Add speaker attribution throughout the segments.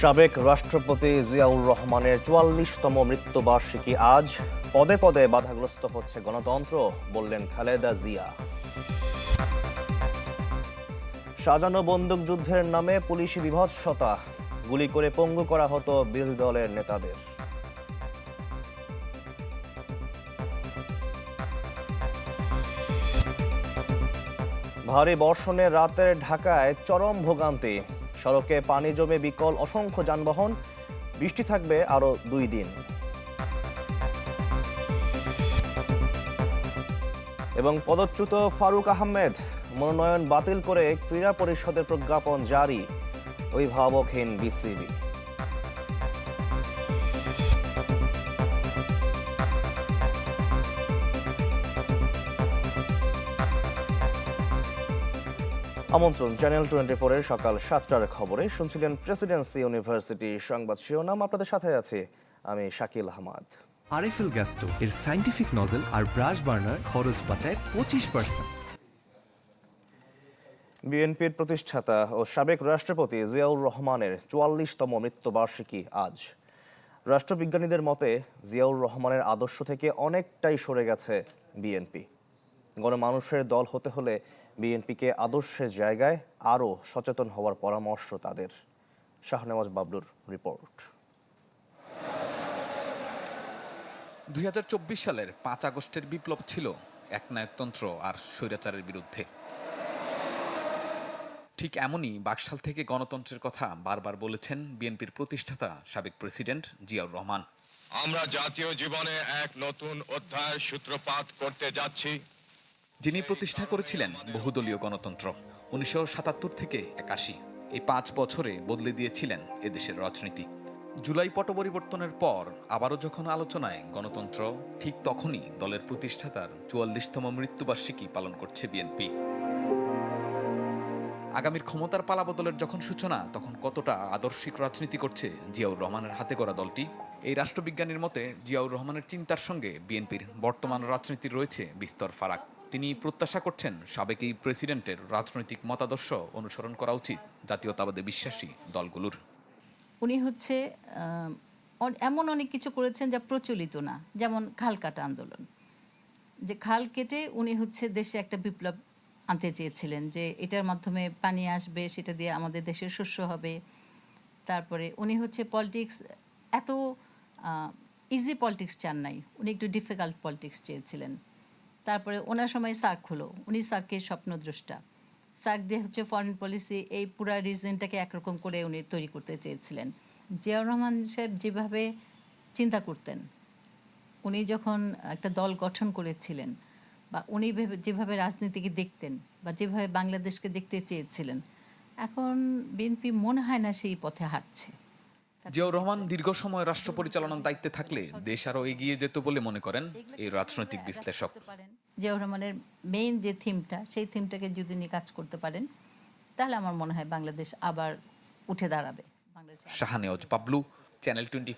Speaker 1: সাবেক রাষ্ট্রপতি জিয়াউর রহমানের চুয়াল্লিশতম মৃত্যুবার্ষিকী আজ পদে পদে বাধাগ্রস্ত হচ্ছে গণতন্ত্র বললেন খালেদা জিয়া সাজানো বন্দুকযুদ্ধের নামে পুলিশি বিভৎসতা গুলি করে পঙ্গু করা হতো বিরোধী দলের নেতাদের ভারী বর্ষণের রাতের ঢাকায় চরম ভোগান্তি সড়কে পানি জমে বিকল অসংখ্য যানবাহন বৃষ্টি থাকবে আরও দুই দিন এবং পদচ্যুত ফারুক আহমেদ মনোনয়ন বাতিল করে ক্রীড়া পরিষদের প্রজ্ঞাপন জারি অভিভাবকহীন বিসিবি আমন্ত্রণ চ্যানেল টোয়েন্টি ফোরের সকাল সাতটার খবরে শুনছিলেন প্রেসিডেন্সি ইউনিভার্সিটি সংবাদ শিরোনাম আপনাদের সাথে আছে আমি শাকিল আহমাদ
Speaker 2: আরএফএল গ্যাস্টো এর সাইন্টিফিক নজেল আর ব্রাশ বার্নার খরচ বাঁচায় পঁচিশ পার্সেন্ট
Speaker 1: বিএনপির প্রতিষ্ঠাতা ও সাবেক রাষ্ট্রপতি জিয়াউর রহমানের চুয়াল্লিশতম মৃত্যুবার্ষিকী আজ রাষ্ট্রবিজ্ঞানীদের মতে জিয়াউর রহমানের আদর্শ থেকে অনেকটাই সরে গেছে বিএনপি গণমানুষের দল হতে হলে বিএনপিকে আদর্শের জায়গায় আরও সচেতন হওয়ার পরামর্শ তাদের শাহনেওয়াজ বাবলুর রিপোর্ট
Speaker 3: দুই সালের পাঁচ আগস্টের বিপ্লব ছিল একনায়কতন্ত্র আর স্বৈরাচারের বিরুদ্ধে ঠিক এমনই বাকশাল থেকে গণতন্ত্রের কথা বারবার বলেছেন বিএনপির প্রতিষ্ঠাতা সাবেক প্রেসিডেন্ট জিয়াউর রহমান
Speaker 4: আমরা জাতীয় জীবনে এক নতুন অধ্যায় সূত্রপাত করতে যাচ্ছি
Speaker 3: যিনি প্রতিষ্ঠা করেছিলেন বহুদলীয় গণতন্ত্র উনিশশো সাতাত্তর থেকে একাশি এই পাঁচ বছরে বদলে দিয়েছিলেন এদেশের রাজনীতি জুলাই পট পরিবর্তনের পর আবারও যখন আলোচনায় গণতন্ত্র ঠিক তখনই দলের প্রতিষ্ঠাতার চুয়াল্লিশতম মৃত্যুবার্ষিকী পালন করছে বিএনপি আগামীর ক্ষমতার পালা বদলের যখন সূচনা তখন কতটা আদর্শিক রাজনীতি করছে জিয়াউর রহমানের হাতে করা দলটি এই রাষ্ট্রবিজ্ঞানীর মতে জিয়াউর রহমানের চিন্তার সঙ্গে বিএনপির বর্তমান রাজনীতির রয়েছে বিস্তর ফারাক তিনি প্রত্যাশা করছেন সাবেক এই প্রেসিডেন্টের রাজনৈতিক মতাদর্শ অনুসরণ করা উচিত জাতীয়তাবাদে বিশ্বাসী দলগুলোর
Speaker 5: উনি হচ্ছে এমন অনেক কিছু করেছেন যা প্রচলিত না যেমন খাল কাটা আন্দোলন যে খাল কেটে উনি হচ্ছে দেশে একটা বিপ্লব আনতে চেয়েছিলেন যে এটার মাধ্যমে পানি আসবে সেটা দিয়ে আমাদের দেশের শস্য হবে তারপরে উনি হচ্ছে পলিটিক্স এত ইজি পলিটিক্স চান নাই উনি একটু ডিফিকাল্ট পলিটিক্স চেয়েছিলেন তারপরে ওনার সময় সার্ক হলো উনি সার্কের স্বপ্নদ্রষ্টা সার্ক দিয়ে হচ্ছে ফরেন পলিসি এই পুরো রিজনটাকে একরকম করে উনি তৈরি করতে চেয়েছিলেন জিয়াউর রহমান সাহেব যেভাবে চিন্তা করতেন উনি যখন একটা দল গঠন করেছিলেন বা উনি যেভাবে রাজনীতিকে দেখতেন বা যেভাবে বাংলাদেশকে দেখতে চেয়েছিলেন এখন বিএনপি মনে হয় না সেই পথে হাঁটছে
Speaker 3: জিয়াউর রহমান দীর্ঘ সময় রাষ্ট্র পরিচালনার দায়িত্বে থাকলে দেশ আরও এগিয়ে যেত বলে মনে করেন এই রাজনৈতিক বিশ্লেষক
Speaker 5: জিয়াউর রহমানের মেইন যে থিমটা সেই থিমটাকে যদি নিয়ে কাজ করতে পারেন তাহলে আমার মনে হয় বাংলাদেশ আবার উঠে দাঁড়াবে
Speaker 3: বাংলাদেশ পাবলু চ্যানেল টোয়েন্টি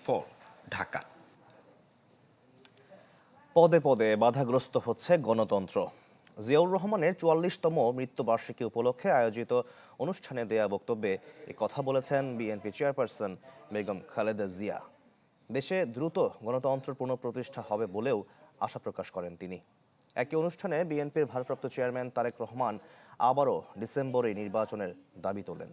Speaker 3: ঢাকা
Speaker 1: পদে পদে বাধাগ্রস্ত হচ্ছে গণতন্ত্র জিয়াউর রহমানের চুয়াল্লিশতম মৃত্যুবার্ষিকী উপলক্ষে আয়োজিত অনুষ্ঠানে দেয়া বক্তব্যে এ কথা বলেছেন বিএনপি চেয়ারপারসন বেগম খালেদা জিয়া দেশে দ্রুত গণতন্ত্র পুনঃপ্রতিষ্ঠা হবে বলেও আশা প্রকাশ করেন তিনি একই অনুষ্ঠানে বিএনপির ভারপ্রাপ্ত চেয়ারম্যান তারেক রহমান আবারও ডিসেম্বরে নির্বাচনের দাবি তোলেন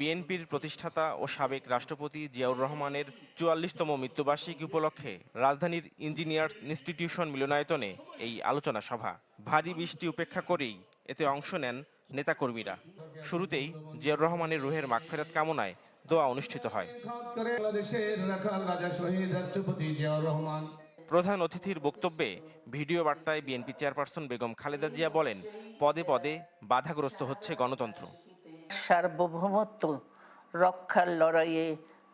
Speaker 3: বিএনপির প্রতিষ্ঠাতা ও সাবেক রাষ্ট্রপতি জিয়াউর রহমানের চুয়াল্লিশতম মৃত্যুবার্ষিকী উপলক্ষে রাজধানীর ইঞ্জিনিয়ার্স ইনস্টিটিউশন মিলনায়তনে এই আলোচনা সভা ভারী বৃষ্টি উপেক্ষা করেই এতে অংশ নেন নেতাকর্মীরা শুরুতেই জিয়াউর রহমানের রুহের মাগফেরাত কামনায় দোয়া অনুষ্ঠিত হয় প্রধান অতিথির বক্তব্যে ভিডিও বার্তায় বিএনপি চেয়ারপারসন বেগম খালেদা জিয়া বলেন পদে পদে বাধাগ্রস্ত হচ্ছে গণতন্ত্র
Speaker 6: সার্বভৌমত্ব রক্ষার লড়াইয়ে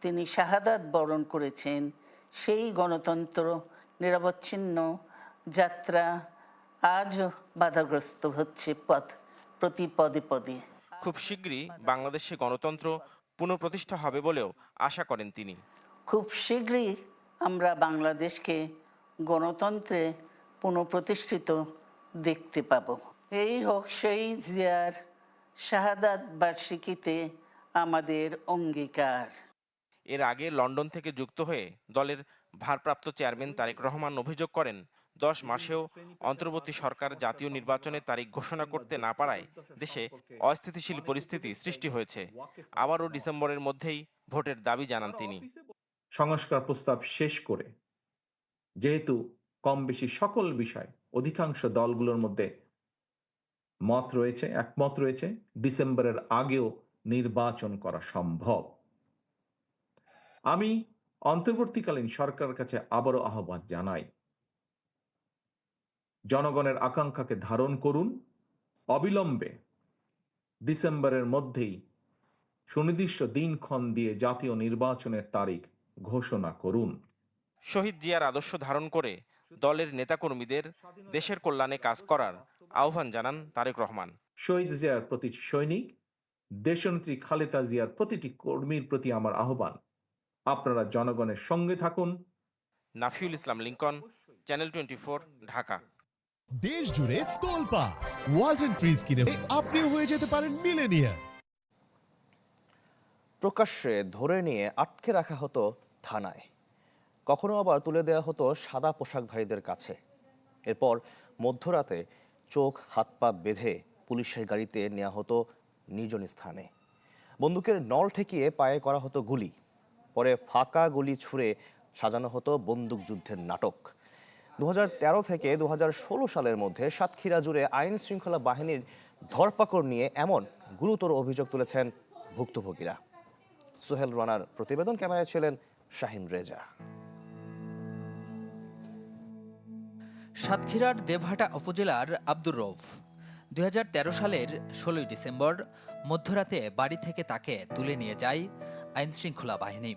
Speaker 6: তিনি শাহাদাত বরণ করেছেন সেই গণতন্ত্র নিরবচ্ছিন্ন যাত্রা আজও বাধাগ্রস্ত হচ্ছে পথ প্রতি পদে পদে
Speaker 3: খুব শীঘ্রই বাংলাদেশে গণতন্ত্র পুনঃপ্রতিষ্ঠা হবে বলেও আশা করেন তিনি
Speaker 6: খুব শীঘ্রই আমরা বাংলাদেশকে গণতন্ত্রে পুনঃপ্রতিষ্ঠিত দেখতে পাব এই হোক সেই জিয়ার শাহাদাত বার্ষিকীতে আমাদের অঙ্গীকার
Speaker 3: এর আগে লন্ডন থেকে যুক্ত হয়ে দলের ভারপ্রাপ্ত চেয়ারম্যান তারেক রহমান অভিযোগ করেন দশ মাসেও অন্তর্বর্তী সরকার জাতীয় নির্বাচনের তারিখ ঘোষণা করতে না পারায় দেশে অস্থিতিশীল পরিস্থিতি সৃষ্টি হয়েছে আবারও ডিসেম্বরের মধ্যেই ভোটের দাবি জানান তিনি
Speaker 7: সংস্কার প্রস্তাব শেষ করে যেহেতু কম বেশি সকল বিষয় অধিকাংশ দলগুলোর মধ্যে মত রয়েছে একমত রয়েছে ডিসেম্বরের আগেও নির্বাচন করা সম্ভব আমি অন্তর্বর্তীকালীন সরকারের কাছে আবারও আহ্বান জানাই জনগণের আকাঙ্ক্ষাকে ধারণ করুন অবিলম্বে ডিসেম্বরের মধ্যেই সুনির্দিষ্ট দিনক্ষণ দিয়ে জাতীয় নির্বাচনের তারিখ ঘোষণা করুন
Speaker 3: শহীদ জিয়ার আদর্শ ধারণ করে দলের নেতাকর্মীদের দেশের কল্যাণে কাজ করার আহ্বান জানান তারেক রহমান
Speaker 7: শহীদ জিয়ার প্রতি সৈনিক দেশনেত্রী খালেদা জিয়ার প্রতিটি কর্মীর প্রতি আমার আহ্বান আপনারা জনগণের সঙ্গে থাকুন
Speaker 3: Nafiul Islam Lincoln channel twenty Dhaka দেশ জুড়ে তোলপা ওয়ালস এন্ড ফ্রিজ কিনে
Speaker 1: আপনিও হয়ে যেতে পারেন মিলেনিয়ার প্রকাশ্যে ধরে নিয়ে আটকে রাখা হতো থানায় কখনো আবার তুলে দেওয়া হতো সাদা পোশাকধারীদের কাছে এরপর মধ্যরাতে চোখ হাত পা বেঁধে পুলিশের গাড়িতে নেওয়া হতো নির্জন স্থানে বন্দুকের নল ঠেকিয়ে পায়ে করা হতো গুলি পরে ফাঁকা গুলি ছুঁড়ে সাজানো হতো বন্দুক যুদ্ধের নাটক দু থেকে দু সালের মধ্যে সাতক্ষীরা জুড়ে আইন শৃঙ্খলা বাহিনীর ধরপাকড় নিয়ে এমন গুরুতর অভিযোগ তুলেছেন ভুক্তভোগীরা সোহেল রানার প্রতিবেদন ক্যামেরায় ছিলেন শাহিন রেজা
Speaker 3: সাতক্ষীরার দেবহাটা উপজেলার আব্দুর রৌফ দু সালের ষোলোই ডিসেম্বর মধ্যরাতে বাড়ি থেকে তাকে তুলে নিয়ে যায় আইনশৃঙ্খলা বাহিনী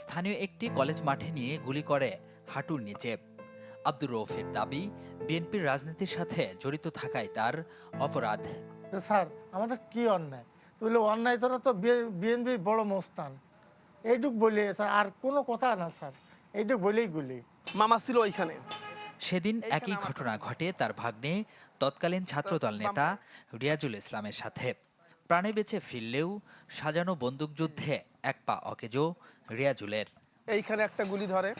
Speaker 3: স্থানীয় একটি কলেজ মাঠে নিয়ে গুলি করে হাঁটুর নিচে আব্দুর রৌফের দাবি বিএনপির রাজনীতির সাথে জড়িত থাকায় তার অপরাধ
Speaker 8: স্যার আমাদের কি অন্যায় বলে অন্যায় ধরা তো বিএনপির বড় মস্তান এইটুক বলে স্যার আর কোনো কথা না স্যার এইটুক বলেই গুলি
Speaker 9: মামা ছিল ওইখানে
Speaker 3: সেদিন একই ঘটনা ঘটে তার ভাগ্নে তৎকালীন ছাত্রদল নেতা রিয়াজুল ইসলামের সাথে প্রাণে বেঁচে ফিরলেও সাজানো বন্দুকযুদ্ধে এক পা অকেজো রিয়াজুলের
Speaker 9: এইখানে একটা গুলি ধরে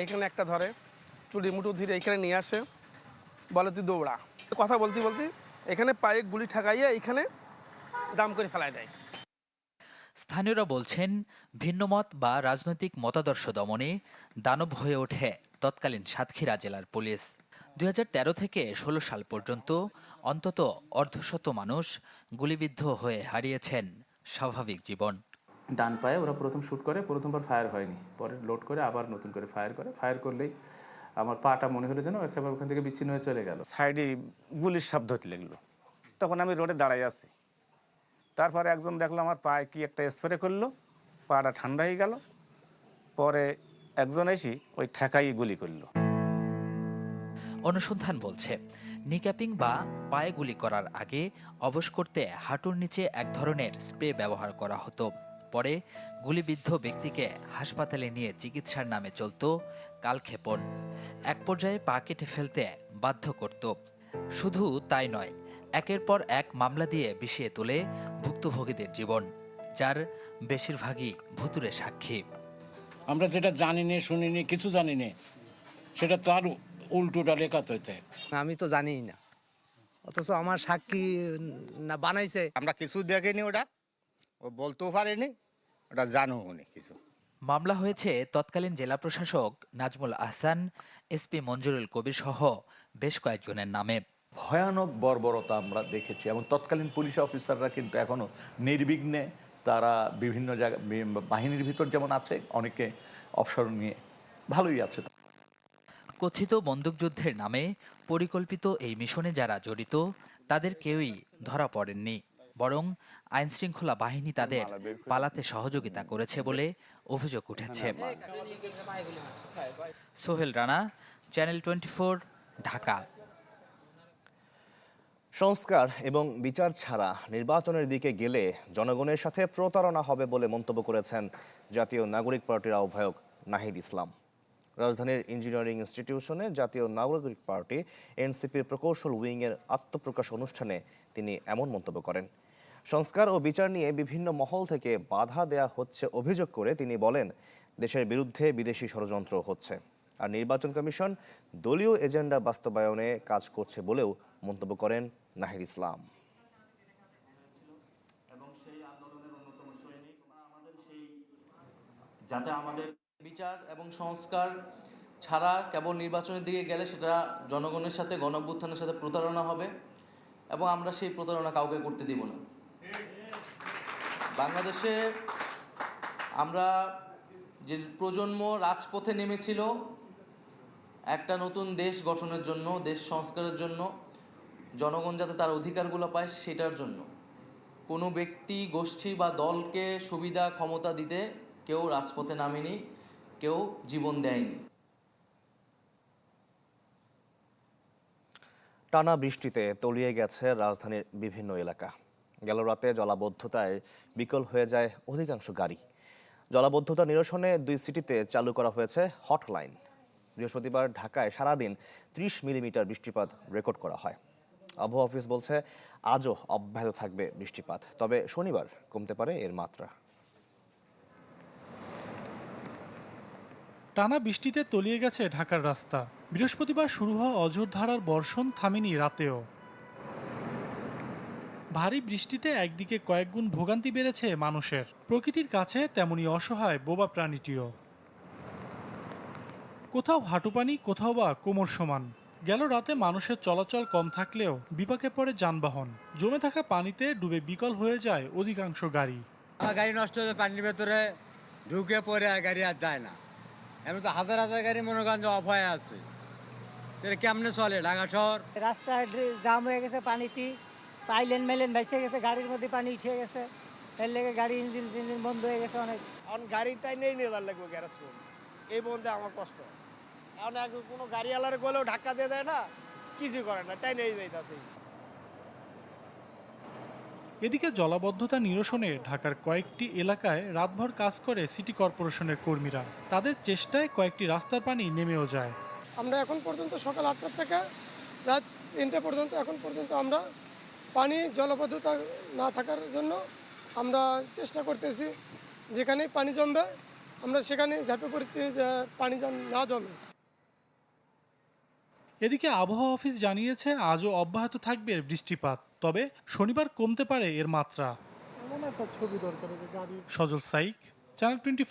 Speaker 9: এইখানে একটা ধরে একটু রিমোটো ধীরে এখানে নিয়ে আসে বলে তুই দৌড়া কথা বলতে বলতে এখানে পায়ে গুলি ঠেকাইয়া এখানে দাম করে ফেলায় দেয়
Speaker 3: স্থানীয়রা বলছেন ভিন্নমত বা রাজনৈতিক মতাদর্শ দমনে দানব হয়ে ওঠে তৎকালীন সাতক্ষীরা জেলার পুলিশ দুই থেকে ষোলো সাল পর্যন্ত অন্তত অর্ধশত মানুষ গুলিবিদ্ধ হয়ে হারিয়েছেন স্বাভাবিক জীবন
Speaker 10: ডান পায়ে ওরা প্রথম শ্যুট করে প্রথমবার ফায়ার হয়নি পরে লোড করে আবার নতুন করে ফায়ার করে ফায়ার করলেই আমার পাটা মনে হলো যেন একেবারে ওখান থেকে বিচ্ছিন্ন হয়ে চলে গেল
Speaker 11: সাইডে গুলির শব্দ হতে লাগলো তখন আমি রোডে দাঁড়াই আছি তারপরে একজন দেখলো আমার পায়ে কি একটা স্প্রে করলো পাটা ঠান্ডা হয়ে গেল পরে একজন এসে ওই ঠেকাই গুলি করলো
Speaker 3: অনুসন্ধান বলছে নিক্যাপিং বা পায়ে গুলি করার আগে অবশ করতে হাঁটুর নিচে এক ধরনের স্প্রে ব্যবহার করা হতো পরে গুলিবিদ্ধ ব্যক্তিকে হাসপাতালে নিয়ে চিকিৎসার নামে চলত কালক্ষেপণ এক পর্যায়ে পা কেটে ফেলতে বাধ্য করত শুধু তাই নয় একের পর এক মামলা দিয়ে বিষিয়ে তোলে ভুক্তভোগীদের জীবন যার বেশিরভাগই ভুতুরে সাক্ষী
Speaker 11: আমরা যেটা জানি নে নি কিছু জানি নে সেটা তার উল্টোটা লেখা তৈতে আমি তো জানিই না অথচ আমার সাক্ষী না বানাইছে আমরা কিছু দেখিনি ওটা ও বলতেও পারেনি ওটা জানো কিছু
Speaker 3: মামলা হয়েছে তৎকালীন জেলা প্রশাসক নাজমুল আহসান এসপি মঞ্জুরুল কবির সহ বেশ কয়েকজনের নামে
Speaker 12: ভয়ানক বর্বরতা আমরা দেখেছি এবং তৎকালীন পুলিশ অফিসাররা কিন্তু এখনও নির্বিঘ্নে তারা বিভিন্ন জায়গা বাহিনীর ভিতর যেমন আছে অনেকে অবসর নিয়ে ভালোই আছে
Speaker 3: কথিত বন্দুকযুদ্ধের নামে পরিকল্পিত এই মিশনে যারা জড়িত তাদের কেউই ধরা পড়েননি বরং আইনশৃঙ্খলা বাহিনী তাদের পালাতে সহযোগিতা করেছে বলে অভিযোগ উঠেছে হ্যাঁ, হ্যাঁ, হ্যাঁ। সোহেল রানা চ্যানেল টোয়েন্টি ঢাকা
Speaker 1: সংস্কার এবং বিচার ছাড়া নির্বাচনের দিকে গেলে জনগণের সাথে প্রতারণা হবে বলে মন্তব্য করেছেন জাতীয় নাগরিক পার্টির আহ্বায়ক নাহিদ ইসলাম রাজধানীর ইঞ্জিনিয়ারিং ইনস্টিটিউশনে জাতীয় নাগরিক পার্টি এনসিপির প্রকৌশল উইংয়ের আত্মপ্রকাশ অনুষ্ঠানে তিনি এমন মন্তব্য করেন সংস্কার ও বিচার নিয়ে বিভিন্ন মহল থেকে বাধা দেয়া হচ্ছে অভিযোগ করে তিনি বলেন দেশের বিরুদ্ধে বিদেশি ষড়যন্ত্র হচ্ছে আর নির্বাচন কমিশন দলীয় এজেন্ডা বাস্তবায়নে কাজ করছে বলেও মন্তব্য করেন নাহির ইসলাম
Speaker 13: যাতে আমাদের বিচার এবং সংস্কার ছাড়া কেবল নির্বাচনের দিকে গেলে সেটা জনগণের সাথে গণভ্যুত্থানের সাথে প্রতারণা হবে এবং আমরা সেই প্রতারণা কাউকে করতে দিব না বাংলাদেশে আমরা যে প্রজন্ম রাজপথে নেমেছিল একটা নতুন দেশ গঠনের জন্য দেশ সংস্কারের জন্য জনগণ যাতে তার অধিকারগুলো পায় সেটার জন্য কোনো ব্যক্তি গোষ্ঠী বা দলকে সুবিধা ক্ষমতা দিতে কেউ রাজপথে নামেনি কেউ জীবন দেয়নি
Speaker 1: টানা বৃষ্টিতে তলিয়ে গেছে রাজধানীর বিভিন্ন এলাকা গেল রাতে জলাবদ্ধতায় বিকল হয়ে যায় অধিকাংশ গাড়ি জলাবদ্ধতা নিরসনে দুই সিটিতে চালু করা হয়েছে হটলাইন বৃহস্পতিবার ঢাকায় সারাদিন ত্রিশ মিলিমিটার বৃষ্টিপাত রেকর্ড করা হয় আবহাওয়া অফিস বলছে আজও অব্যাহত থাকবে বৃষ্টিপাত তবে শনিবার কমতে পারে এর মাত্রা
Speaker 14: টানা বৃষ্টিতে তলিয়ে গেছে ঢাকার রাস্তা বৃহস্পতিবার শুরু হওয়া ধারার বর্ষণ থামেনি রাতেও ভারী বৃষ্টিতে একদিকে কয়েকগুণ ভোগান্তি বেড়েছে মানুষের প্রকৃতির কাছে তেমনি অসহায় বোবা প্রাণীটিও কোথাও হাঁটু পানি কোথাও বা কোমর সমান গেল রাতে মানুষের চলাচল কম থাকলেও বিপাকে পড়ে যানবাহন জমে থাকা পানিতে ডুবে বিকল হয়ে যায় অধিকাংশ গাড়ি
Speaker 11: গাড়ি নষ্ট হয়ে পানির ভেতরে ঢুকে পড়ে আর গাড়ি আর যায় না এমন তো হাজার হাজার গাড়ি মনোগঞ্জ অভয় আছে কেমনে চলে ঢাকা শহর
Speaker 15: রাস্তায় জাম হয়ে গেছে পানিতে পাইলেন মেলেন ভেসে গেছে গাড়ির মধ্যে পানি উঠে গেছে এর লেগে গাড়ি ইঞ্জিন ফিঞ্জিন বন্ধ হয়ে গেছে অনেক
Speaker 11: এখন গাড়িটাই নেই নেওয়ার লাগবে গ্যারেজ করবো এই বন্ধে আমার কষ্ট এখন কোনো গাড়িওয়ালার গলেও ধাক্কা দিয়ে দেয় না কিছু করে না টাই নেই যাইতাছে
Speaker 14: এদিকে জলাবদ্ধতা নিরসনে ঢাকার কয়েকটি এলাকায় রাতভর কাজ করে সিটি কর্পোরেশনের কর্মীরা তাদের চেষ্টায় কয়েকটি রাস্তার পানি নেমেও যায়
Speaker 16: আমরা এখন পর্যন্ত সকাল আটটার থেকে রাত তিনটে পর্যন্ত এখন পর্যন্ত আমরা পানি জলবদ্ধতা না থাকার জন্য আমরা চেষ্টা করতেছি যেখানে পানি জমবে আমরা সেখানে ঝাঁপে পড়ছি যে পানি না জমে
Speaker 14: এদিকে আবহাওয়া অফিস জানিয়েছে আজও অব্যাহত থাকবে বৃষ্টিপাত তবে শনিবার কমতে পারে এর মাত্রা সজল সাইক চ্যানেল টোয়েন্টি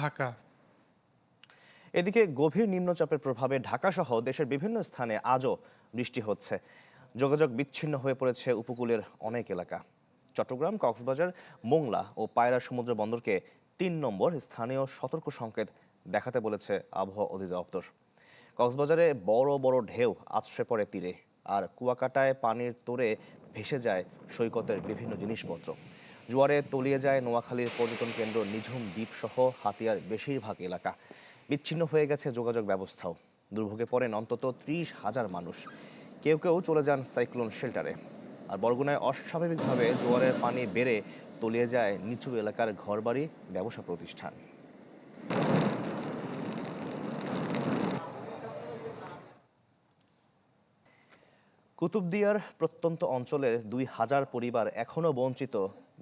Speaker 14: ঢাকা
Speaker 1: এদিকে গভীর নিম্নচাপের প্রভাবে ঢাকাসহ দেশের বিভিন্ন স্থানে আজও বৃষ্টি হচ্ছে যোগাযোগ বিচ্ছিন্ন হয়ে পড়েছে উপকূলের অনেক এলাকা চট্টগ্রাম কক্সবাজার মোংলা ও পায়রা সমুদ্র বন্দরকে তিন নম্বর স্থানীয় সতর্ক সংকেত দেখাতে বলেছে আবহাওয়া অধিদপ্তর কক্সবাজারে বড় বড় ঢেউ আছড়ে পড়ে তীরে আর কুয়াকাটায় পানির তোরে ভেসে যায় সৈকতের বিভিন্ন জিনিসপত্র জোয়ারে তলিয়ে যায় নোয়াখালীর পর্যটন কেন্দ্র নিঝুম দ্বীপসহ হাতিয়ার বেশিরভাগ এলাকা বিচ্ছিন্ন হয়ে গেছে যোগাযোগ ব্যবস্থাও দুর্ভোগে পড়েন অন্তত ত্রিশ হাজার মানুষ কেউ কেউ চলে যান সাইক্লোন শেল্টারে আর বরগুনায় অস্বাভাবিকভাবে জোয়ারের পানি বেড়ে তলিয়ে যায় নিচু এলাকার ঘরবাড়ি ব্যবসা প্রতিষ্ঠান কুতুবদিয়ার প্রত্যন্ত অঞ্চলের দুই হাজার পরিবার এখনও বঞ্চিত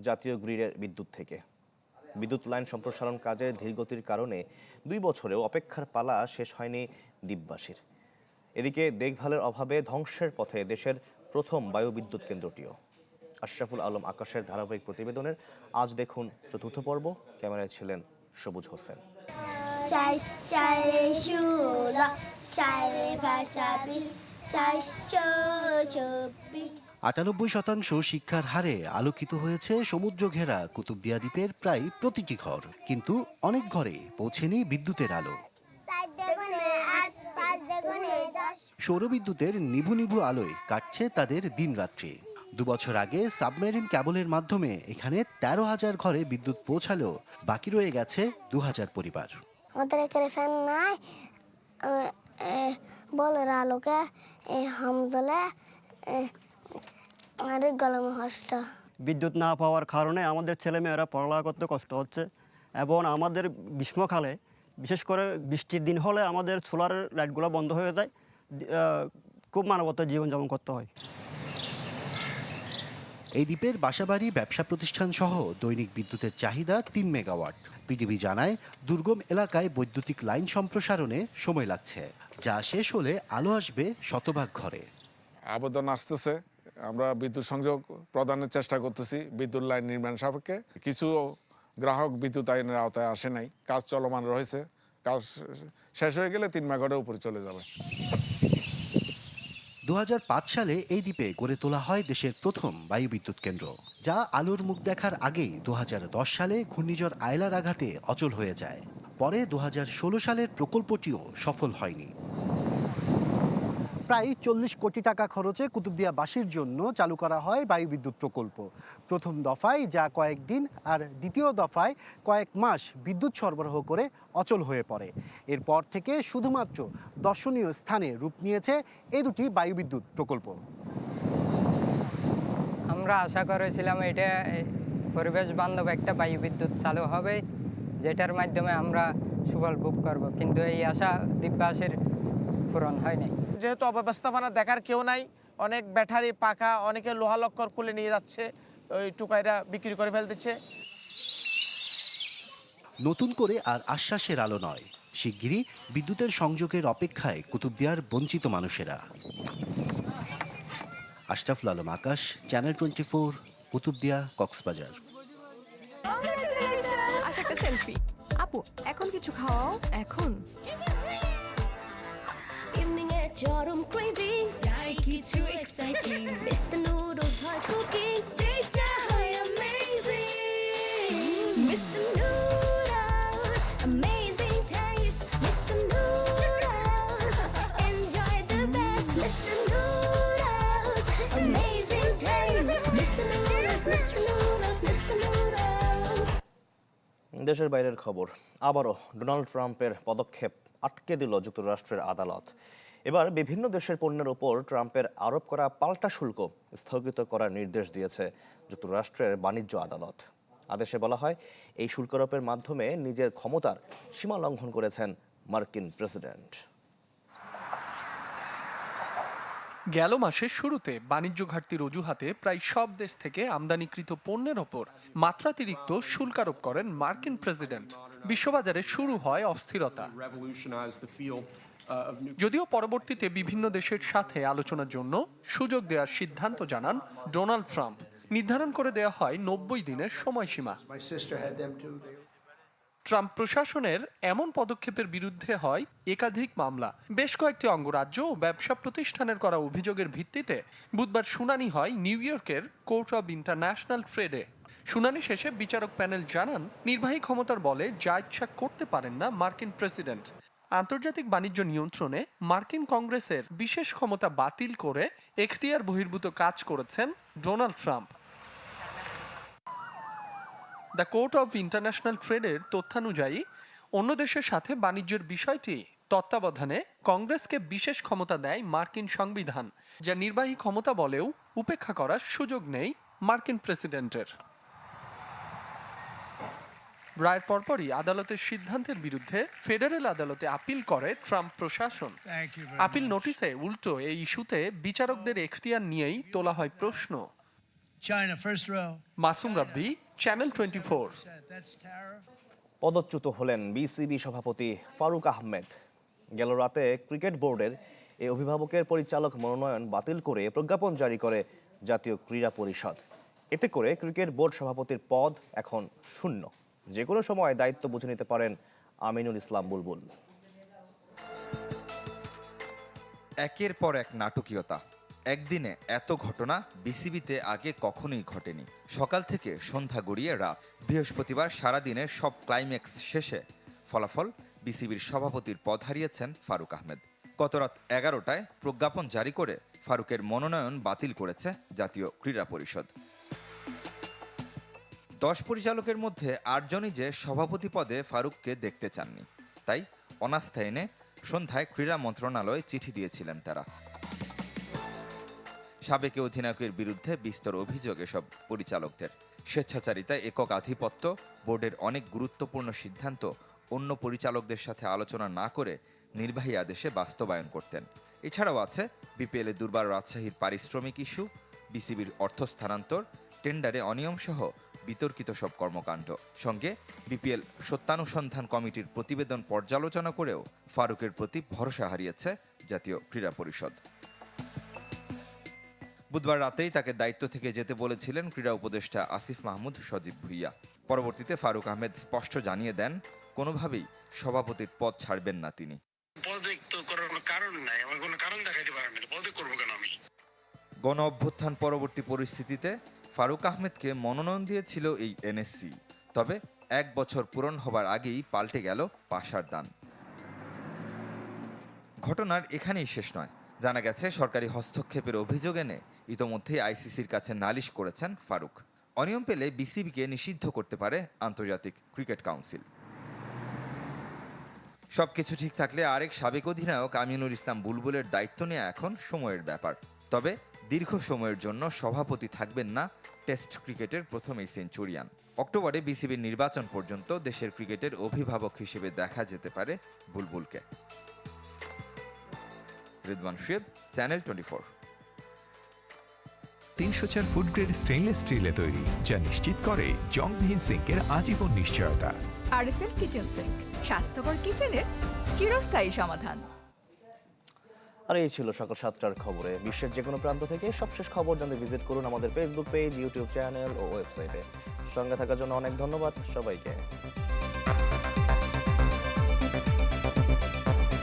Speaker 1: জাতীয় গ্রিডের বিদ্যুৎ থেকে বিদ্যুৎ লাইন সম্প্রসারণ কাজের ধীরগতির কারণে দুই বছরেও অপেক্ষার পালা শেষ হয়নি দ্বীপবাসীর এদিকে দেখভালের অভাবে ধ্বংসের পথে দেশের প্রথম বায়ুবিদ্যুৎ কেন্দ্রটিও আশরাফুল আলম আকাশের ধারাবাহিক প্রতিবেদনের আজ দেখুন চতুর্থ পর্ব ক্যামেরায় ছিলেন সবুজ হোসেন
Speaker 3: আটানব্বই শতাংশ শিক্ষার হারে আলোকিত হয়েছে সমুদ্র ঘেরা কুতুবদিয়া দ্বীপের প্রায় প্রতিটি ঘর কিন্তু অনেক ঘরে পৌঁছেনি বিদ্যুতের আলো সৌরবিদ্যুতের নিভু নিভু আলোয় কাটছে তাদের দিনরাত্রি দুবছর আগে সাবমেরিন ক্যাবলের মাধ্যমে এখানে তেরো হাজার ঘরে বিদ্যুৎ পৌঁছালেও বাকি রয়ে গেছে দু হাজার পরিবার আমাদের এখানে ফ্যান নাই বলের আলোকে
Speaker 17: হামজলে বিদ্যুৎ না পাওয়ার কারণে আমাদের ছেলেমেয়েরা পড়ালেখা করতে কষ্ট হচ্ছে এবং আমাদের গ্রীষ্মকালে বিশেষ করে বৃষ্টির দিন হলে আমাদের সোলার লাইটগুলো বন্ধ হয়ে যায় খুব মানবতার জীবনযাপন করতে হয়
Speaker 3: এই দ্বীপের বাসাবাড়ি ব্যবসা প্রতিষ্ঠান সহ দৈনিক বিদ্যুতের চাহিদা তিন মেগাওয়াট পিডিবি জানায় দুর্গম এলাকায় বৈদ্যুতিক লাইন সম্প্রসারণে সময় লাগছে যা শেষ হলে আলো আসবে শতভাগ ঘরে
Speaker 18: আবেদন আসতেছে আমরা বিদ্যুৎ সংযোগ প্রদানের চেষ্টা করতেছি বিদ্যুৎ লাইন নির্মাণ সাপেক্ষে কিছু গ্রাহক বিদ্যুৎ আইনের আওতায় আসে নাই কাজ চলমান রয়েছে কাজ শেষ হয়ে গেলে তিন মেগাওয়াটের উপরে চলে যাবে
Speaker 3: 2005 সালে এই দ্বীপে গড়ে তোলা হয় দেশের প্রথম বায়ুবিদ্যুৎ কেন্দ্র যা আলোর মুখ দেখার আগেই দু সালে ঘূর্ণিঝড় আয়লার আঘাতে অচল হয়ে যায় পরে দু সালের প্রকল্পটিও সফল হয়নি
Speaker 19: প্রায় চল্লিশ কোটি টাকা খরচে কুতুবদিয়াবাসীর জন্য চালু করা হয় বায়ু বিদ্যুৎ প্রকল্প প্রথম দফায় যা কয়েকদিন আর দ্বিতীয় দফায় কয়েক মাস বিদ্যুৎ সরবরাহ করে অচল হয়ে পড়ে এরপর থেকে শুধুমাত্র দর্শনীয় স্থানে রূপ নিয়েছে এ দুটি বায়ু বিদ্যুৎ প্রকল্প
Speaker 20: আমরা আশা করেছিলাম এটা পরিবেশ বান্ধব একটা বায়ু বিদ্যুৎ চালু হবে যেটার মাধ্যমে আমরা সুফল ভোগ করব কিন্তু এই আশা দিব্যাসের পূরণ হয়নি
Speaker 21: যেহেতু অব্যবস্থাপনা দেখার কেউ নাই অনেক ব্যাটারি পাকা অনেকে লোহা লক্কর খুলে নিয়ে যাচ্ছে ওই টুকাইরা বিক্রি করে ফেলতেছে
Speaker 3: নতুন করে আর আশ্বাসের আলো নয় শিগগিরই বিদ্যুতের সংযোগের অপেক্ষায় কুতুবদিয়ার বঞ্চিত মানুষেরা Ashraful Alam Akash channel twenty four Kutubdia Cox's Bazar আপু এখন কিছু খাওয়াও এখন চরম ক্রেভিং চাই কিছু এক্সাইটিং মিস্টার নুডলস হয় কুকিং টেস্টটা হয় amazing
Speaker 1: Mr Noodles amazing taste Mr Noodles enjoy the best Mr Noodles amazing taste Mr Noodles Mr Noodles Mr Noodles দেশের বাইরের খবর আবারও ডোনাল্ড ট্রাম্পের পদক্ষেপ আটকে দিল যুক্তরাষ্ট্রের আদালত এবার বিভিন্ন দেশের পণ্যের ওপর ট্রাম্পের আরোপ করা পাল্টা শুল্ক স্থগিত করার নির্দেশ দিয়েছে যুক্তরাষ্ট্রের বাণিজ্য আদালত আদেশে বলা হয় এই শুল্ক আরোপের মাধ্যমে নিজের ক্ষমতার সীমা লঙ্ঘন করেছেন মার্কিন প্রেসিডেন্ট
Speaker 14: গেল মাসের শুরুতে বাণিজ্য ঘাটতির অজুহাতে প্রায় সব দেশ থেকে আমদানিকৃত পণ্যের ওপর মাত্রাতিরিক্ত শুল্ক আরোপ করেন মার্কিন প্রেসিডেন্ট বিশ্ববাজারে শুরু হয় অস্থিরতা যদিও পরবর্তীতে বিভিন্ন দেশের সাথে আলোচনার জন্য সুযোগ দেওয়ার সিদ্ধান্ত জানান ডোনাল্ড ট্রাম্প নির্ধারণ করে দেওয়া হয় নব্বই দিনের সময়সীমা ট্রাম্প প্রশাসনের এমন পদক্ষেপের বিরুদ্ধে হয় একাধিক মামলা বেশ কয়েকটি অঙ্গরাজ্য ও ব্যবসা প্রতিষ্ঠানের করা অভিযোগের ভিত্তিতে বুধবার শুনানি হয় নিউ ইয়র্কের কোর্ট অব ইন্টারন্যাশনাল ট্রেডে শুনানি শেষে বিচারক প্যানেল জানান নির্বাহী ক্ষমতার বলে যা ইচ্ছা করতে পারেন না মার্কিন প্রেসিডেন্ট আন্তর্জাতিক বাণিজ্য নিয়ন্ত্রণে মার্কিন কংগ্রেসের বিশেষ ক্ষমতা বাতিল করে এখতিয়ার বহির্ভূত কাজ করেছেন Donald Trump the court of international ট্রেডের তথ্যানুযায়ী অন্য দেশের সাথে বাণিজ্যের বিষয়টি তত্ত্বাবধানে কংগ্রেসকে বিশেষ ক্ষমতা দেয় মার্কিন সংবিধান যা নির্বাহী ক্ষমতা বলেও উপেক্ষা করার সুযোগ নেই মার্কিন প্রেসিডেন্টের রায়ের পরপরই আদালতের সিদ্ধান্তের বিরুদ্ধে ফেডারেল আদালতে আপিল করে ট্রাম্প প্রশাসন আপিল নোটিশে উল্টো এই ইস্যুতে বিচারকদের এখতিয়ার নিয়েই তোলা হয় প্রশ্ন মাসুম রাব্বি চ্যানেল টোয়েন্টি
Speaker 1: পদচ্যুত হলেন বিসিবি সভাপতি ফারুক আহমেদ গেল রাতে ক্রিকেট বোর্ডের এই অভিভাবকের পরিচালক মনোনয়ন বাতিল করে প্রজ্ঞাপন জারি করে জাতীয় ক্রীড়া পরিষদ এতে করে ক্রিকেট বোর্ড সভাপতির পদ এখন শূন্য যে কোনো সময় দায়িত্ব বুঝে নিতে পারেন আমিনুল ইসলাম বুলবুল একের পর এক নাটকীয়তা একদিনে এত ঘটনা বিসিবিতে আগে কখনোই ঘটেনি সকাল থেকে সন্ধ্যা গড়িয়ে রাত বৃহস্পতিবার সারাদিনের সব ক্লাইম্যাক্স শেষে ফলাফল বিসিবির সভাপতির পদ হারিয়েছেন ফারুক আহমেদ রাত এগারোটায় প্রজ্ঞাপন জারি করে ফারুকের মনোনয়ন বাতিল করেছে জাতীয় ক্রীড়া পরিষদ দশ পরিচালকের মধ্যে আটজনই যে সভাপতি পদে ফারুককে দেখতে চাননি তাই অনাস্থায়নে সন্ধ্যায় ক্রীড়া মন্ত্রণালয়ে চিঠি দিয়েছিলেন তারা সাবেক অধিনায়কের বিরুদ্ধে বিস্তর অভিযোগ এসব পরিচালকদের স্বেচ্ছাচারিতায় একক আধিপত্য বোর্ডের অনেক গুরুত্বপূর্ণ সিদ্ধান্ত অন্য পরিচালকদের সাথে আলোচনা না করে নির্বাহী আদেশে বাস্তবায়ন করতেন এছাড়াও আছে বিপিএলে দুর্বার রাজশাহীর পারিশ্রমিক ইস্যু বিসিবির অর্থ স্থানান্তর টেন্ডারে অনিয়ম সহ বিতর্কিত সব কর্মকাণ্ড সঙ্গে বিপিএল সত্যানুসন্ধান কমিটির প্রতিবেদন পর্যালোচনা করেও ফারুকের প্রতি ভরসা হারিয়েছে জাতীয় ক্রীড়া পরিষদ বুধবার রাতেই তাকে দায়িত্ব থেকে যেতে বলেছিলেন ক্রীড়া উপদেষ্টা আসিফ মাহমুদ সজীব ভুইয়া পরবর্তীতে ফারুক আহমেদ স্পষ্ট জানিয়ে দেন কোনোভাবেই সভাপতির পদ ছাড়বেন না তিনি গণ অভ্যুত্থান পরবর্তী পরিস্থিতিতে ফারুক আহমেদকে মনোনয়ন দিয়েছিল এই এনএসসি তবে এক বছর পূরণ হবার আগেই পাল্টে গেল পাশার দান ঘটনার এখানেই শেষ নয় জানা গেছে সরকারি হস্তক্ষেপের অভিযোগ এনে ইতোমধ্যেই আইসিসির কাছে নালিশ করেছেন ফারুক অনিয়ম পেলে বিসিবিকে নিষিদ্ধ করতে পারে আন্তর্জাতিক ক্রিকেট কাউন্সিল সবকিছু ঠিক থাকলে আরেক সাবেক অধিনায়ক আমিনুল ইসলাম বুলবুলের দায়িত্ব নেওয়া এখন সময়ের ব্যাপার তবে দীর্ঘ সময়ের জন্য সভাপতি থাকবেন না টেস্ট ক্রিকেটের প্রথম এই সেঞ্চুরিয়ান অক্টোবরে বিসিবির নির্বাচন পর্যন্ত দেশের ক্রিকেটের অভিভাবক হিসেবে দেখা যেতে পারে বুলবুলকে Ridwan Shuaib channel twenty four তিনশো চার ফুট গ্রেড স্টেইনলেস স্টিলে তৈরি যা নিশ্চিত করে জংবিহীন সিঙ্কের আজীবন নিশ্চয়তা আরএফএল কিচেন সিঙ্ক স্বাস্থ্যকর কিচেনের চিরস্থায়ী সমাধান আর এই ছিল সকাল সাতটার খবরে বিশ্বের যে কোনো প্রান্ত থেকে সবশেষ খবর জানতে ভিজিট করুন আমাদের ফেসবুক পেজ ইউটিউব চ্যানেল ও ওয়েবসাইটে সঙ্গে থাকার জন্য অনেক ধন্যবাদ সবাইকে